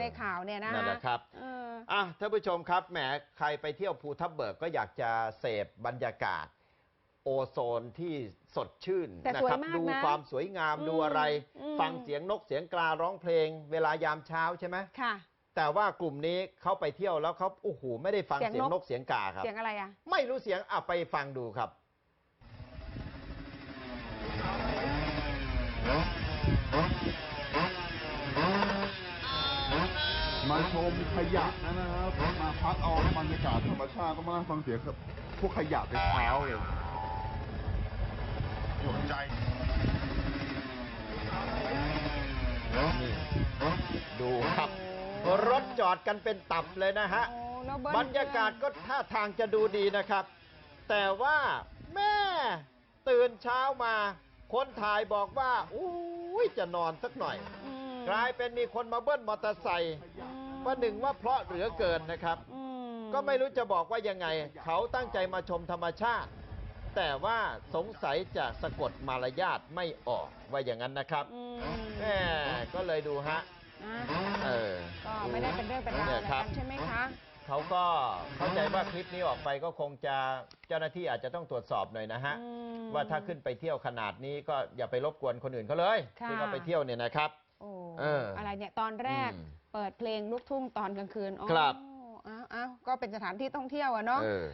ในข่าวเนี่ยนะนั่นนะครับอะท่านผู้ชมครับแหมใครไปเที่ยวภูทับเบิกก็อยากจะเสพบรรยากาศ โอโซนที่สดชื่นนะครัมากดูความสวยงามดูอะไร ฟังเสียงนกเสียงกลาร้องเพลง เวลายามเช้าใช่ไหมค่ะแต่ว่ากลุ่มนี้เขาไปเที่ยวแล้วเขาโอ้โหไม่ได้ฟังเสียงนกเสียงกาครับ เสียงอะไรอะ ไม่รู้เสียงอะไปฟังดูครับ มาชมขยะนะครับมาพักเอาบรรยากาศธรรมชาติก็มานั่งฟังเสียงครับพวกขยะไปเช้าเลยหยดใจนี่ดูครับ รถจอดกันเป็นตับเลยนะฮะโอ้แล้วเบิ้ลบรรยากาศก็ท่าทางจะดูดีนะครับ แต่ว่าแม่ตื่นเช้ามา คนถ่ายบอกว่า อุ้ยจะนอนสักหน่อยอืมกลายเป็นมีคนมาเบิ้ลมอเตอร์ไซค์อืม ประหนึ่งว่าเพราะเหลือเกินนะครับอืมก็ไม่รู้จะบอกว่ายังไง เขาตั้งใจมาชมธรรมชาติ แต่ว่าสงสัยจะสะกดมารยาทไม่ออกว่าอย่างนั้นนะครับอืมแม่ก็เลยดูฮะอะเออก็ไม่ได้เป็นเรื่องเป็นราวเนี่อะไรยครักับนใช่ไหมคะเขาก็เข้าใจว่าคลิปนี้ออกไปก็คงจะเจ้าหน้าที่อาจจะต้องตรวจสอบหน่อยนะฮะอืมว่าถ้าขึ้นไปเที่ยวขนาดนี้ก็อย่าไปรบกวนคนอื่นเขาเลยค่ะที่เขาไปเที่ยวเนี่ยนะครับโอ้เออออะไรเนี่ยตอนแรกอืมเปิดเพลงลูกทุ่งตอนกลางคืนอ๋อครับอ้าวอ้าวก็เป็นสถานที่ท่องเที่ยวอะเนาะเออ